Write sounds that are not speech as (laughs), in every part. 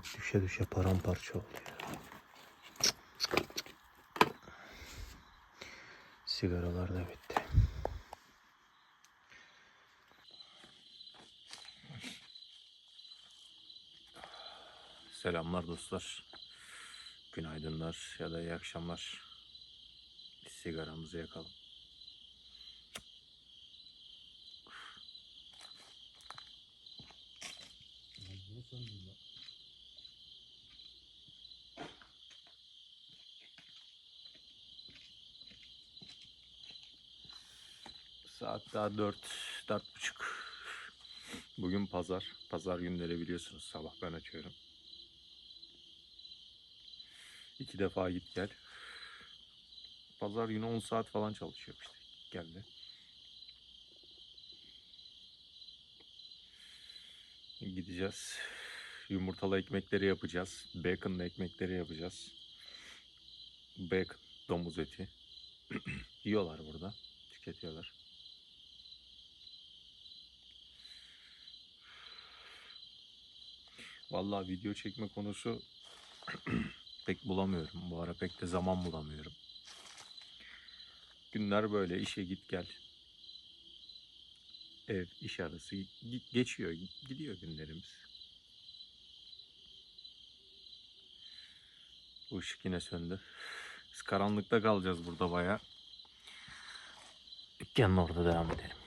Bak düşe düşe paramparça oldu ya. Sigaralar da bitti. Selamlar dostlar. Günaydınlar ya da iyi akşamlar. Biz sigaramızı yakalım. Saat daha dört, dört buçuk. Bugün pazar. Pazar günleri biliyorsunuz sabah ben açıyorum. İki defa git gel. Pazar günü 10 saat falan çalışıyor işte. Geldi. Gideceğiz. Yumurtalı ekmekleri yapacağız. Bacon'lı ekmekleri yapacağız. Bacon, domuz eti. (clears throat) Yiyorlar burada. Tüketiyorlar. Vallahi video çekme konusu (clears throat) pek bulamıyorum. Bu ara pek de zaman bulamıyorum. Günler böyle işe git gel. Ev, iş arası geçiyor, gidiyor günlerimiz. Bu ışık yine söndü. Biz karanlıkta kalacağız burada bayağı. Dükkanın orada devam edelim.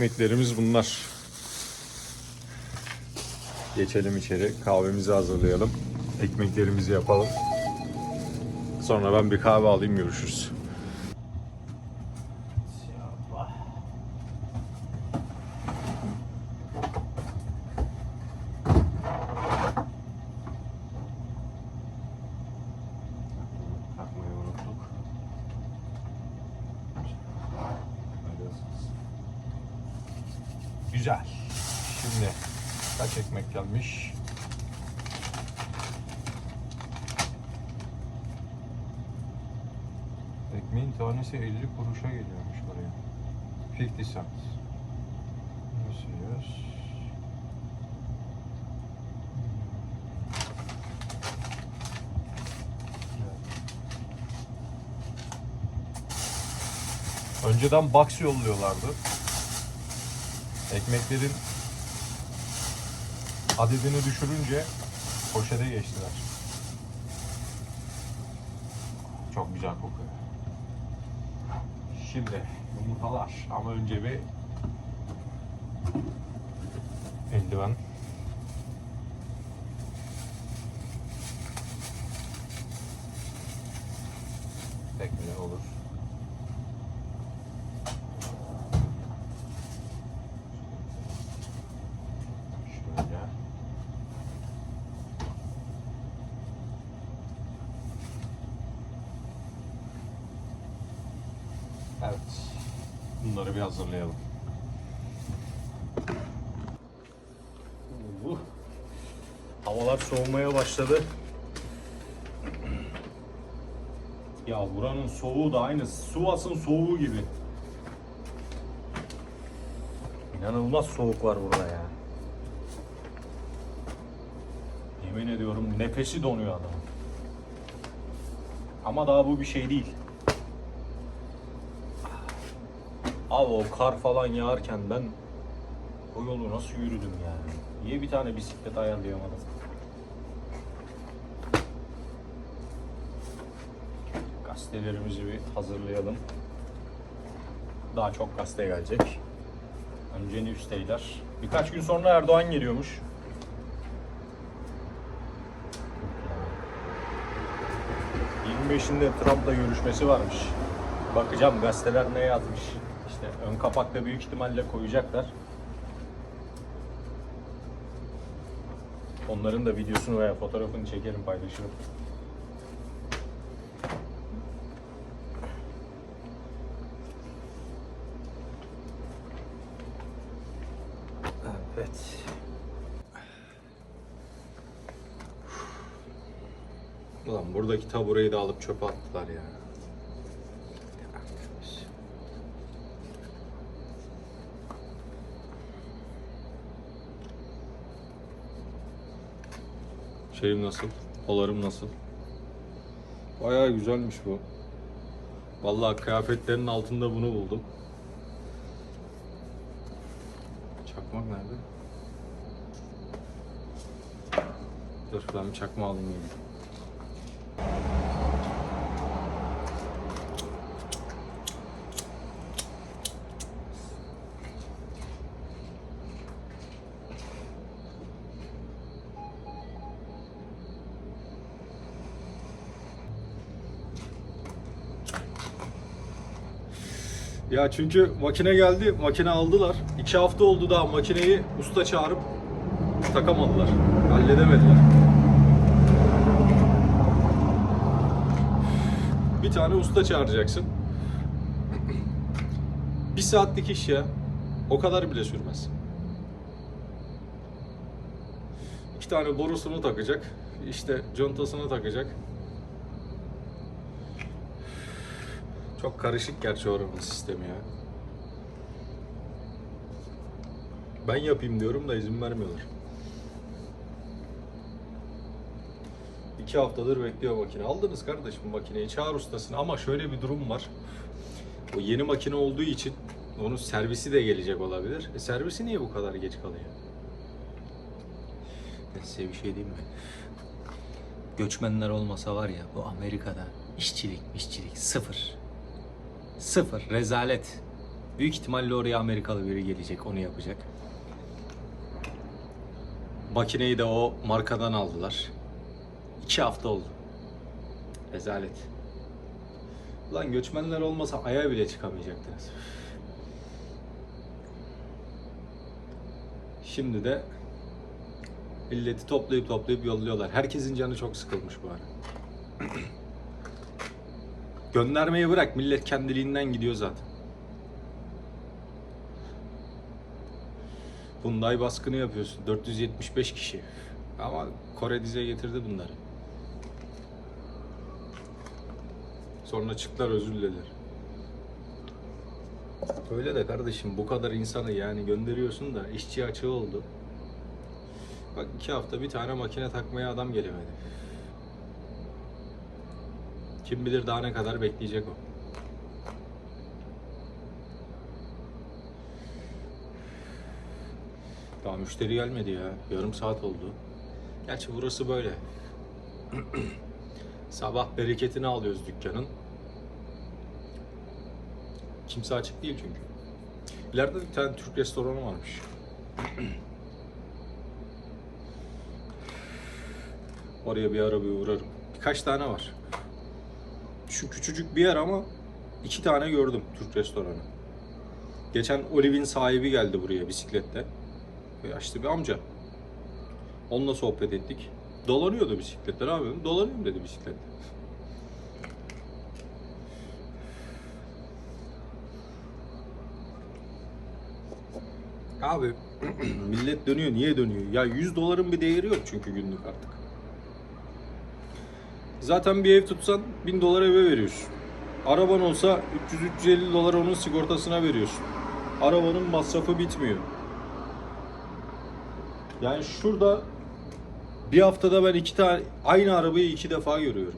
Ekmeklerimiz bunlar. Geçelim içeri. Kahvemizi hazırlayalım. Ekmeklerimizi yapalım. Sonra ben bir kahve alayım görüşürüz. Takmayı unuttuk. Güzel. Şimdi gelmiş? Ekmeğin tanesi 50 kuruşa geliyormuş buraya. 50 cent. Nasıl yiyoruz? Önceden box yolluyorlardı. Ekmeklerin adedini düşürünce poşete geçtiler. Çok güzel kokuyor. Şimdi yumurtalar ama önce bir eldiven. Evet. Bunları bir hazırlayalım. Uh. Havalar soğumaya başladı. Ya buranın soğuğu da aynı Sivas'ın soğuğu gibi. İnanılmaz soğuk var burada ya. Yemin ediyorum nefesi donuyor adamın. Ama daha bu bir şey değil. Abi o kar falan yağarken ben bu yolu nasıl yürüdüm ya? Niye bir tane bisiklet ayarlayamadım? Gazetelerimizi bir hazırlayalım. Daha çok gazete gelecek. Önce newsday'ler. Birkaç gün sonra Erdoğan geliyormuş. ...25'inde Trump'la görüşmesi varmış. Bakacağım gazeteler ne yazmış. Ön kapakta büyük ihtimalle koyacaklar. Onların da videosunu veya fotoğrafını çekerim paylaşırım. Evet. Ulan buradaki tabureyi de alıp çöpe attılar ya. Şeyim nasıl? Polarım nasıl? Bayağı güzelmiş bu. Vallahi kıyafetlerin altında bunu buldum. Çakmak nerede? Dur ben bir çakma alayım geleyim. Ya çünkü makine geldi, makine aldılar. İki hafta oldu daha makineyi usta çağırıp takamadılar. Halledemediler. Bir tane usta çağıracaksın. Bir saatlik iş ya. O kadar bile sürmez. İki tane borusunu takacak. işte contasını takacak. Çok karışık gerçi oranın sistemi ya. Ben yapayım diyorum da izin vermiyorlar. İki haftadır bekliyor makine. Aldınız kardeşim makineyi. Çağır ustasını. Ama şöyle bir durum var. O yeni makine olduğu için onun servisi de gelecek olabilir. E servisi niye bu kadar geç kalıyor? Ben size bir şey diyeyim mi? Göçmenler olmasa var ya bu Amerika'da işçilik, işçilik sıfır. Sıfır. Rezalet. Büyük ihtimalle oraya Amerikalı biri gelecek. Onu yapacak. Makineyi de o markadan aldılar. İki hafta oldu. Rezalet. Ulan göçmenler olmasa aya bile çıkamayacaktınız. Şimdi de milleti toplayıp toplayıp yolluyorlar. Herkesin canı çok sıkılmış bu ara. Göndermeyi bırak millet kendiliğinden gidiyor zaten. Hyundai baskını yapıyorsun. 475 kişi. Ama Kore dize getirdi bunları. Sonra çıktılar özür dilediler. Öyle de kardeşim bu kadar insanı yani gönderiyorsun da işçi açığı oldu. Bak iki hafta bir tane makine takmaya adam gelemedi. Kim bilir daha ne kadar bekleyecek o. Daha müşteri gelmedi ya. Yarım saat oldu. Gerçi burası böyle. (clears throat) Sabah bereketini alıyoruz dükkanın. Kimse açık değil çünkü. İleride bir tane Türk restoranı varmış. (clears throat) Oraya bir ara bir uğrarım. Birkaç tane var. Şu küçücük bir yer ama iki tane gördüm Türk restoranı. Geçen Olive'in sahibi geldi buraya bisikletle. Yaşlı bir amca. Onunla sohbet ettik. Dolanıyordu bisikletle. Ne yapıyorum? Dolanıyorum dedi bisikletle. Abi (clears throat) millet dönüyor. Niye dönüyor? Ya 100 doların bir değeri yok çünkü günlük artık. Zaten bir ev tutsan 1000 dolar eve veriyorsun. Araban olsa 300-350 dolar onun sigortasına veriyorsun. Arabanın masrafı bitmiyor. Yani şurada bir haftada ben iki tane aynı arabayı iki defa görüyorum.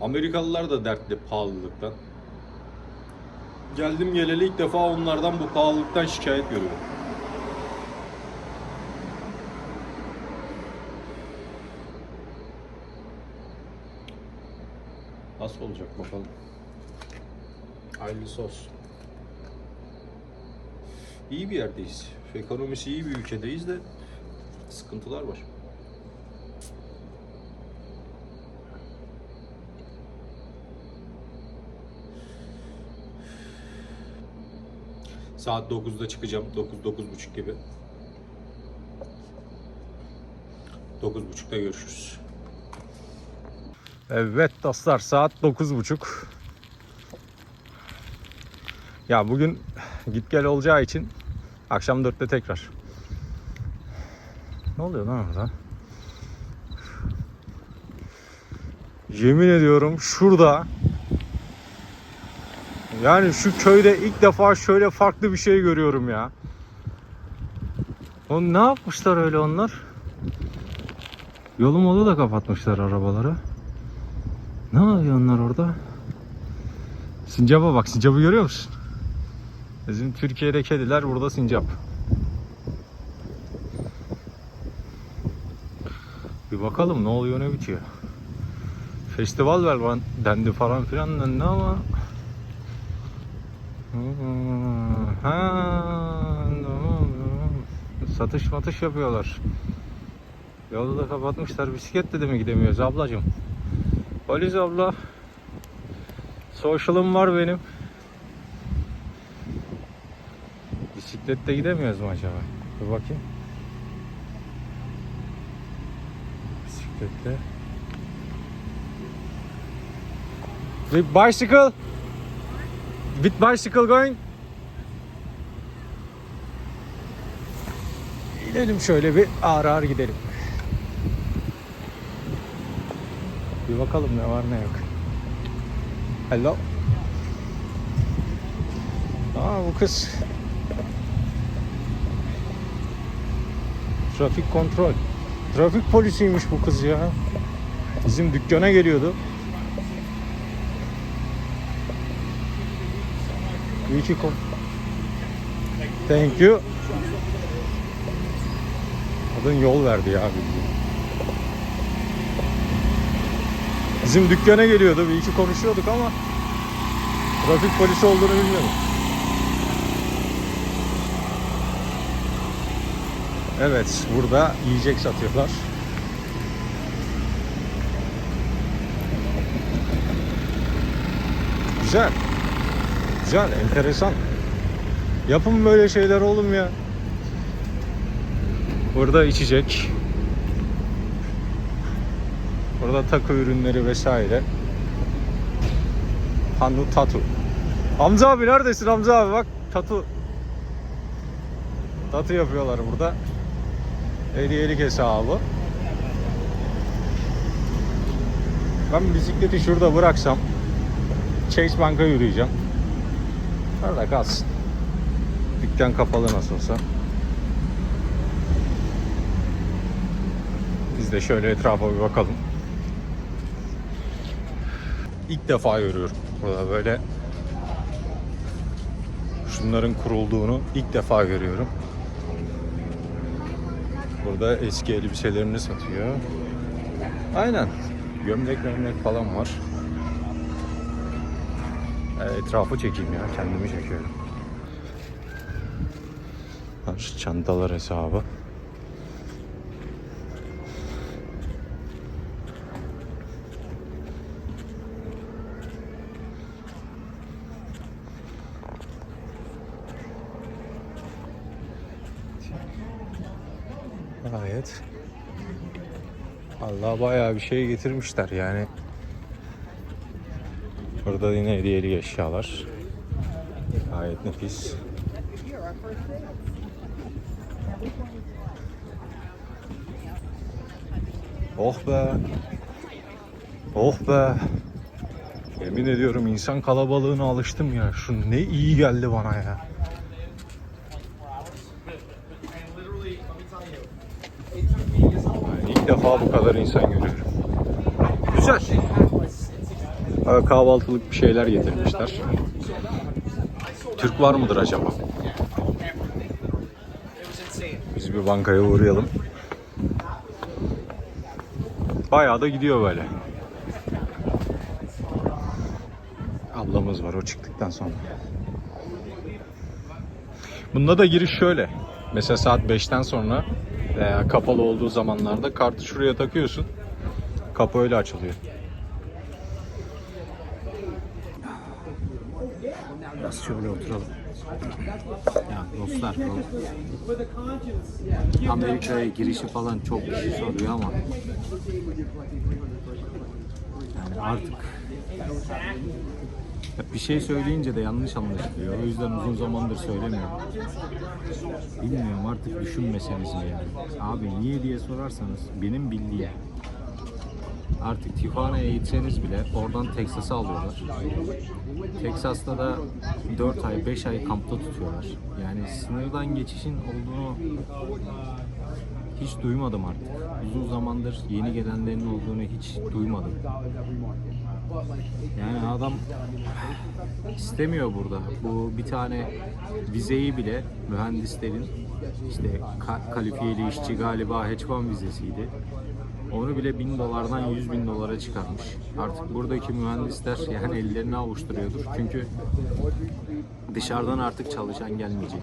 Amerikalılar da dertli pahalılıktan. Geldim geleli ilk defa onlardan bu pahalılıktan şikayet görüyorum. Nasıl bakalım. Hayırlısı olsun. İyi bir yerdeyiz. Ekonomisi iyi bir ülkedeyiz de sıkıntılar var. Saat 9'da çıkacağım. 9 9.30 gibi. 9.30'da görüşürüz. Evet dostlar saat 9.30. Ya bugün git gel olacağı için akşam 4'te tekrar. Ne oluyor lan orada? Yemin ediyorum şurada yani şu köyde ilk defa şöyle farklı bir şey görüyorum ya. O ne yapmışlar öyle onlar? Yolu molu da kapatmışlar arabaları. Ne yapıyor onlar orada? Sincap'a bak, sincapı görüyor musun? Bizim Türkiye'de kediler, burada sincap. Bir bakalım ne oluyor ne bitiyor. Festival lan dendi falan filan dendi ama Ha. Satış matış yapıyorlar. Yolu da kapatmışlar. Bisikletle de mi gidemiyoruz ablacığım? Polis abla. Social'ım var benim. Bisikletle gidemiyoruz mu acaba? Dur bakayım. Bisikletle. With bicycle? With bicycle going? Gidelim şöyle bir ağır ağır gidelim. Bir bakalım ne var ne yok. Hello. Aa bu kız. Trafik kontrol. Trafik polisiymiş bu kız ya. Bizim dükkana geliyordu. İyi ki kon. Thank you. Kadın yol verdi ya bildiğin. Bizim dükkana geliyordu. Bir iki konuşuyorduk ama trafik polisi olduğunu bilmiyordum. Evet, burada yiyecek satıyorlar. Güzel. Güzel, enteresan. Yapın böyle şeyler oğlum ya. Burada içecek. Burada takı ürünleri vesaire. Hanu Tatu. Hamza abi neredesin Hamza abi bak tatu. Tatu yapıyorlar burada. Hediyelik hesabı. Ben bisikleti şurada bıraksam Chase Bank'a yürüyeceğim. Orada kalsın. Dükkan kapalı nasıl olsa. Biz de şöyle etrafa bir bakalım. İlk defa görüyorum burada böyle şunların kurulduğunu ilk defa görüyorum. Burada eski elbiselerini satıyor. Aynen. Gömlek gömlek falan var. E, Etrafı çekeyim ya. Kendimi çekiyorum. Var, Çantalar hesabı. Gayet. Allah bayağı bir şey getirmişler yani. Burada yine hediyelik eşyalar. Gayet nefis. Oh be. Oh be. Yemin ediyorum insan kalabalığına alıştım ya. Şu ne iyi geldi bana ya. Yani ilk defa bu kadar insan görüyorum. Güzel. Ee, Kahvaltılık bir şeyler getirmişler. Türk var mıdır acaba? Biz bir bankaya uğrayalım. Bayağı da gidiyor böyle. Ablamız var o çıktıktan sonra. Bunda da giriş şöyle. Mesela saat 5'ten sonra veya kapalı olduğu zamanlarda kartı şuraya takıyorsun. Kapı öyle açılıyor. Biraz şöyle oturalım. Ya dostlar bu Amerika'ya girişi falan çok kişi soruyor ama yani artık bir şey söyleyince de yanlış anlaşılıyor. O yüzden uzun zamandır söylemiyorum. Bilmiyorum artık düşünmeseniz mi yani. Abi niye diye sorarsanız benim bildiğim artık Tijuana'ya gitseniz bile oradan Texas'a alıyorlar. Texas'ta da 4 ay, 5 ay kampta tutuyorlar. Yani sınırdan geçişin olduğunu hiç duymadım artık. Uzun zamandır yeni gelenlerin olduğunu hiç duymadım. Yani adam istemiyor burada. Bu bir tane vizeyi bile mühendislerin işte ka- kalifiyeli işçi galiba H1 vizesiydi. Onu bile 1000 dolardan 100 bin dolara çıkarmış. Artık buradaki mühendisler yani ellerini avuşturuyordur. Çünkü dışarıdan artık çalışan gelmeyecek.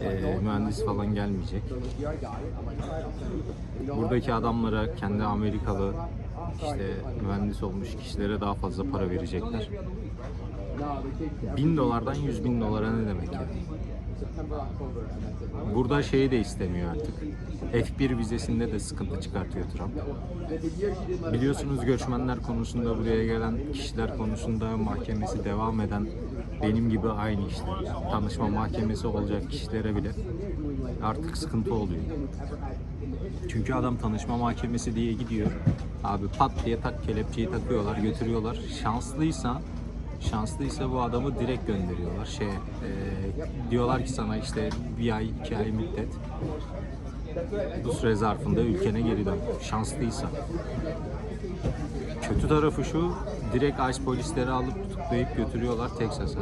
Ee, mühendis falan gelmeyecek. Buradaki adamlara kendi Amerikalı işte mühendis olmuş kişilere daha fazla para verecekler. 1000 dolardan 100 bin dolara ne demek yani? Burada şeyi de istemiyor artık. F1 vizesinde de sıkıntı çıkartıyor Trump. Biliyorsunuz göçmenler konusunda buraya gelen kişiler konusunda mahkemesi devam eden benim gibi aynı işte. Tanışma mahkemesi olacak kişilere bile artık sıkıntı oluyor. Çünkü adam tanışma mahkemesi diye gidiyor. Abi pat diye tak kelepçeyi takıyorlar, götürüyorlar. Şanslıysa şanslıysa bu adamı direkt gönderiyorlar. Şey e, diyorlar ki sana işte bir ay, iki ay müddet bu süre zarfında ülkene geri dön. Şanslıysa. Kötü tarafı şu, direkt ICE polisleri alıp tutuklayıp götürüyorlar Texas'a.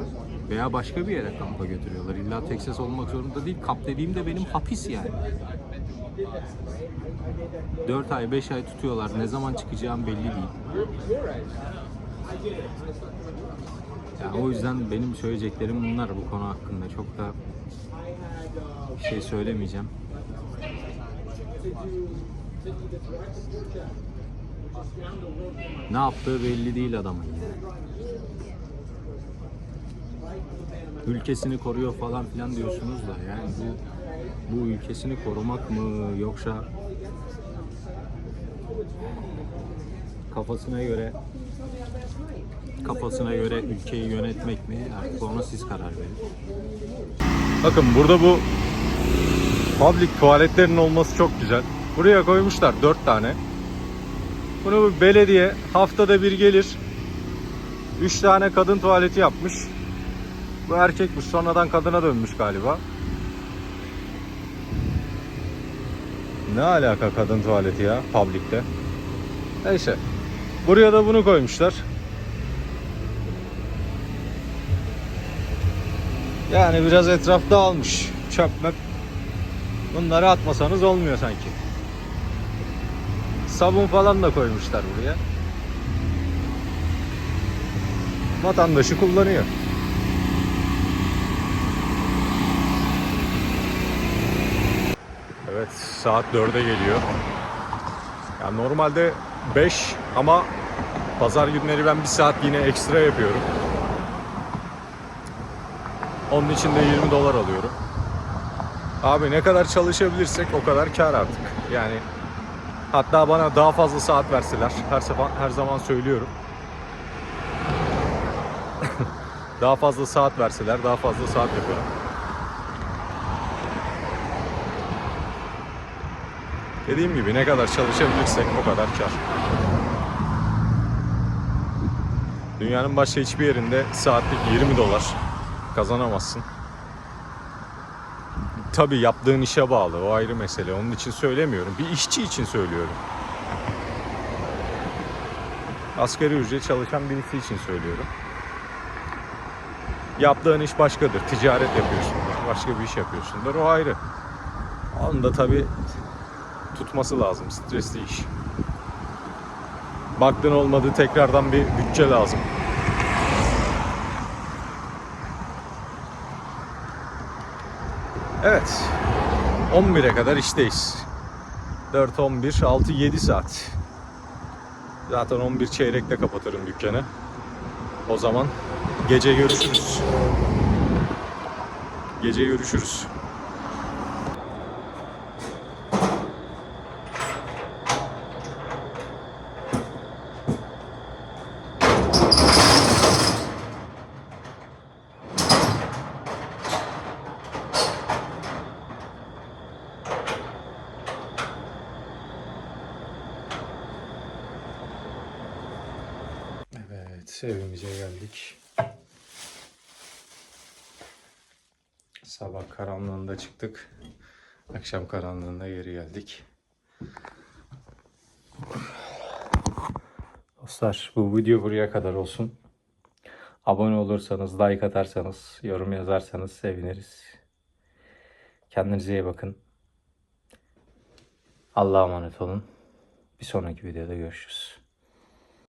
Veya başka bir yere kampa götürüyorlar. İlla Texas olmak zorunda değil. Kamp dediğimde benim hapis yani. 4 ay 5 ay tutuyorlar. Ne zaman çıkacağım belli değil. Ya o yüzden benim söyleyeceklerim bunlar bu konu hakkında. Çok da bir şey söylemeyeceğim. Ne yaptığı belli değil adamın ya. Ülkesini koruyor falan filan diyorsunuz da yani bu bu ülkesini korumak mı yoksa kafasına göre kafasına göre ülkeyi yönetmek mi artık ona siz karar verin. Bakın burada bu public tuvaletlerin olması çok güzel. Buraya koymuşlar 4 tane. Bunu bu belediye haftada bir gelir. 3 tane kadın tuvaleti yapmış. Bu erkekmiş sonradan kadına dönmüş galiba. Ne alaka kadın tuvaleti ya public'te? Neyse. Buraya da bunu koymuşlar. Yani biraz etraf dağılmış. Çöp möp. Bunları atmasanız olmuyor sanki. Sabun falan da koymuşlar buraya. Vatandaşı kullanıyor. Evet saat 4'e geliyor. Ya normalde 5 ama pazar günleri ben bir saat yine ekstra yapıyorum. Onun için de 20 dolar alıyorum. Abi ne kadar çalışabilirsek o kadar kar artık. Yani hatta bana daha fazla saat verseler her zaman her zaman söylüyorum. (laughs) daha fazla saat verseler daha fazla saat yaparım. Dediğim gibi ne kadar çalışabilirsek o kadar kar. Dünyanın başka hiçbir yerinde saatlik 20 dolar kazanamazsın. Tabii yaptığın işe bağlı. O ayrı mesele. Onun için söylemiyorum. Bir işçi için söylüyorum. Asgari ücret çalışan birisi için söylüyorum. Yaptığın iş başkadır. Ticaret yapıyorsundur. Başka bir iş yapıyorsundur. O ayrı. Onun da tabii tutması lazım. Stresli iş. Baktın olmadı tekrardan bir bütçe lazım. Evet. 11'e kadar işteyiz. 4, 11, 6, 7 saat. Zaten 11 çeyrekte kapatırım dükkanı. O zaman gece görüşürüz. Gece görüşürüz. Evimize geldik. Sabah karanlığında çıktık. Akşam karanlığında geri geldik. Dostlar bu video buraya kadar olsun. Abone olursanız, like atarsanız, yorum yazarsanız seviniriz. Kendinize iyi bakın. Allah'a emanet olun. Bir sonraki videoda görüşürüz.